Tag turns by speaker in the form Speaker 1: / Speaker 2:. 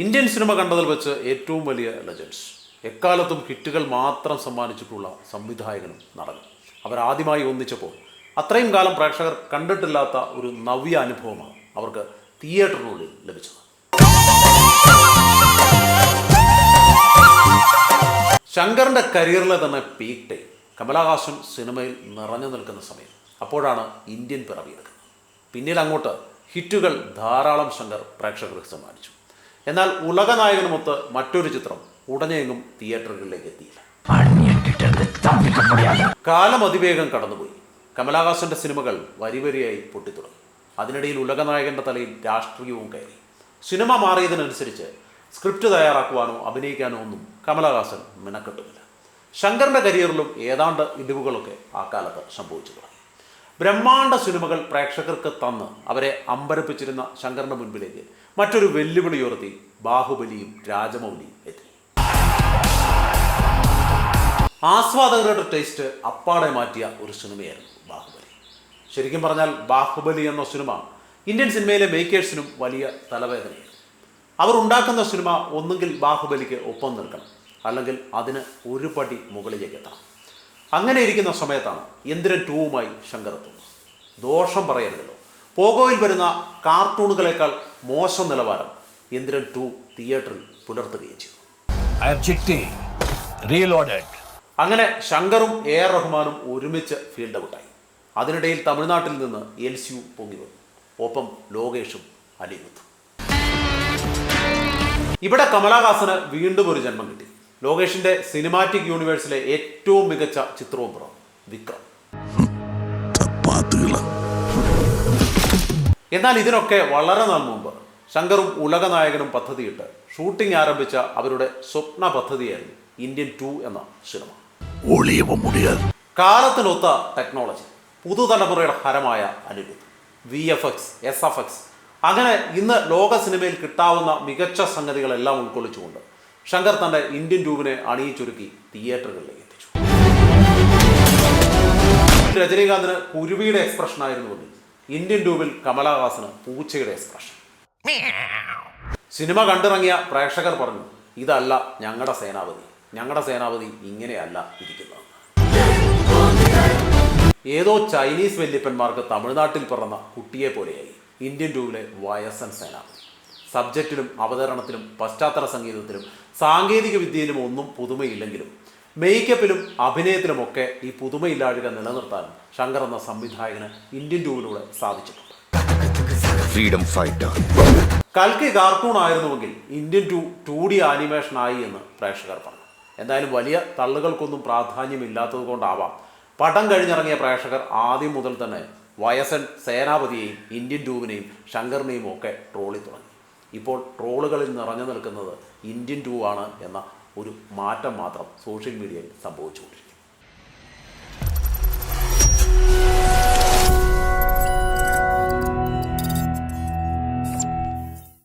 Speaker 1: Indian cinema കണ്ടതിൽ വെച്ച് ഏറ്റവും വലിയ ലെജൻഡ്സ് എക്കാലത്തും ഹിറ്റുകൾ മാത്രം സമ്മാനിച്ചിട്ടുള്ള സംവിധായകനും നടനും. അവരാദ്യമായി ഒന്നിച്ചപ്പോൾ അത്രയും കാലം പ്രേക്ഷകർ കണ്ടിട്ടില്ലാത്ത ഒരു നവ്യ അനുഭവമാണ് അവർക്ക് തിയേറ്ററിനുള്ളിൽ ലഭിച്ചത്. ശങ്കറിന്റെ കരിയറിലെ തന്നെ പീക്ക് ടൈം കമലഹാസൻ സിനിമയിൽ നിറഞ്ഞു നിൽക്കുന്ന സമയം. അപ്പോഴാണ് ഇന്ത്യൻ പിറവിയെടുക്കുന്നത് പിന്നീട് അങ്ങോട്ട് ഹിറ്റുകൾ ധാരാളം ശങ്കർ പ്രേക്ഷകർക്ക് സമ്മാനിച്ചു. എന്നാൽ ഉലകനായകനുമൊത്ത് മറ്റൊരു ചിത്രം ഉടനെയെങ്ങും തിയേറ്ററുകളിലേക്ക് എത്തിയില്ല. കാലം അതിവേഗം കടന്നുപോയി. കമലഹാസന്റെ സിനിമകൾ വരിവരിയായി പൊട്ടിത്തുടങ്ങി. അതിനിടയിൽ ഉലകനായകന്റെ തലയിൽ രാഷ്ട്രീയവും കയറി. സിനിമ മാറിയതിനനുസരിച്ച് സ്ക്രിപ്റ്റ് തയ്യാറാക്കുവാനോ അഭിനയിക്കാനോ ഒന്നും കമലഹാസൻ മിനക്കെട്ടുമില്ല ശങ്കറിന്റെ കരിയറിലും ഏതാണ്ട് ഇടിവുകളൊക്കെ ആ കാലത്ത് സംഭവിച്ചു തുടങ്ങി ബ്രഹ്മാണ്ഡ സിനിമകൾ പ്രേക്ഷകർക്ക് തന്ന് അവരെ അമ്പരപ്പിച്ചിരുന്ന ശങ്കറിന്റെ മുൻപിലേക്ക്. മറ്റൊരു വെല്ലുവിളി ഉയർത്തി ബാഹുബലിയും രാജമൗലിയും എത്തി ആസ്വാദകരുടെ ടേസ്റ്റ് അപ്പാടെ മാറ്റിയ ഒരു സിനിമയായിരുന്നു ബാഹുബലി. ശരിക്കും പറഞ്ഞാൽ ബാഹുബലി എന്ന സിനിമ ഇന്ത്യൻ സിനിമയിലെ മേക്കേഴ്സിനും വലിയ തലവേദനയാണ്. അവർ ഉണ്ടാക്കുന്ന സിനിമ ഒന്നുകിൽ ബാഹുബലിക്ക് ഒപ്പം നിൽക്കണം അല്ലെങ്കിൽ അതിന് ഒരു പടി മുകളിലേക്ക് എത്തണം അങ്ങനെ ഇരിക്കുന്ന സമയത്താണ് ഇന്ദ്രൻ ടൂവുമായി ശങ്കർ എത്തുന്നത് ദോഷം പറയരുതല്ലോ. പോകോയിൽ വരുന്ന കാർട്ടൂണുകളേക്കാൾ മോശം നിലവാരം ഇന്ദ്രൻ ടു തിയേറ്ററിൽ പുലർത്തുകയും ചെയ്തു. അങ്ങനെ ശങ്കറും എ ആർ റഹ്മാനും ഒരുമിച്ച് ഫീൽഡ് ഔട്ടായി അതിനിടയിൽ തമിഴ്നാട്ടിൽ നിന്ന് എൽ സിയു പൊങ്ങി വന്നു. ഒപ്പം ലോകേഷും അലിമുത്തും ഇവിടെ കമലഹാസന് വീണ്ടും ഒരു ജന്മം കിട്ടി. ലോകേഷിന്റെ സിനിമാറ്റിക് യൂണിവേഴ്സിലെ ഏറ്റവും മികച്ച ചിത്രവും പുറം വിക്രം. എന്നാൽ ഇതിനൊക്കെ വളരെ നാൾ മുമ്പ് ശങ്കറും ഉലകനായകനും പദ്ധതിയിട്ട് ഷൂട്ടിംഗ് ആരംഭിച്ച അവരുടെ സ്വപ്ന പദ്ധതിയായിരുന്നു ഇന്ത്യൻ ടു എന്ന സിനിമ. കാലത്തിനൊത്ത ടെക്നോളജി പുതുതലമുറയുടെ ഹരമായ അനുഭവം V F X S F X അങ്ങനെ ഇന്ന് ലോക സിനിമയിൽ കിട്ടാവുന്ന മികച്ച സംഗതികളെല്ലാം ഉൾക്കൊള്ളിച്ചുകൊണ്ട് ശങ്കർ തന്റെ ഇന്ത്യൻ ട്യൂബിനെ അണിയിച്ചൊരുക്കി തിയേറ്ററുകളിലേക്ക് എത്തിച്ചു. രജനീകാന്തിന് കുരുവിയുടെ എക്സ്പ്രഷൻ ആയിരുന്നുവെങ്കിൽ ഇന്ത്യൻ ട്യൂബിൽ കമലഹാസന് പൂച്ചയുടെ എക്സ്പ്രഷൻ. സിനിമ കണ്ടിറങ്ങിയ പ്രേക്ഷകർ പറഞ്ഞു ഇതല്ല ഞങ്ങളുടെ സേനാപതി. ഞങ്ങളുടെ സേനാപതി ഇങ്ങനെയല്ല ഇരിക്കുന്നത്. ഏതോ ചൈനീസ് വല്യപ്പന്മാർക്ക് തമിഴ്നാട്ടിൽ പിറന്ന കുട്ടിയെ പോലെയായി ഇന്ത്യൻ രൂപിലെ വയസ്സൻ സേനാപതി. സബ്ജക്റ്റിലും അവതരണത്തിലും പശ്ചാത്തല സംഗീതത്തിലും സാങ്കേതിക വിദ്യയിലും ഒന്നും പുതുമയില്ലെങ്കിലും മേക്കപ്പിലും അഭിനയത്തിലുമൊക്കെ ഈ പുതുമയില്ലാഴുക നിലനിർത്താൻ ശങ്കർ എന്ന സംവിധായകന് ഇന്ത്യൻ ടൂവിലൂടെ സാധിച്ചിട്ടുണ്ട്. കൽക്കി cartoon ആയിരുന്നുവെങ്കിൽ Indian two two D animation ആയി എന്ന് പ്രേക്ഷകർ പറഞ്ഞു. എന്തായാലും വലിയ തള്ളുകൾക്കൊന്നും പ്രാധാന്യമില്ലാത്തത് കൊണ്ടാവാം. പടം കഴിഞ്ഞിറങ്ങിയ പ്രേക്ഷകർ ആദ്യം മുതൽ തന്നെ വയസ്സൻ സേനാപതിയെയും ഇന്ത്യൻ ടൂവിനെയും ശങ്കറിനെയും ഒക്കെ ട്രോളി തുടങ്ങി ഇപ്പോൾ ട്രോളുകളിൽ നിറഞ്ഞു നിൽക്കുന്നത് ഇന്ത്യൻ ടു ആണ് എന്ന ഒരു മാറ്റം മാത്രം സോഷ്യൽ മീഡിയയിൽ സംഭവിച്ചുകൊണ്ടിരിക്കുന്നു.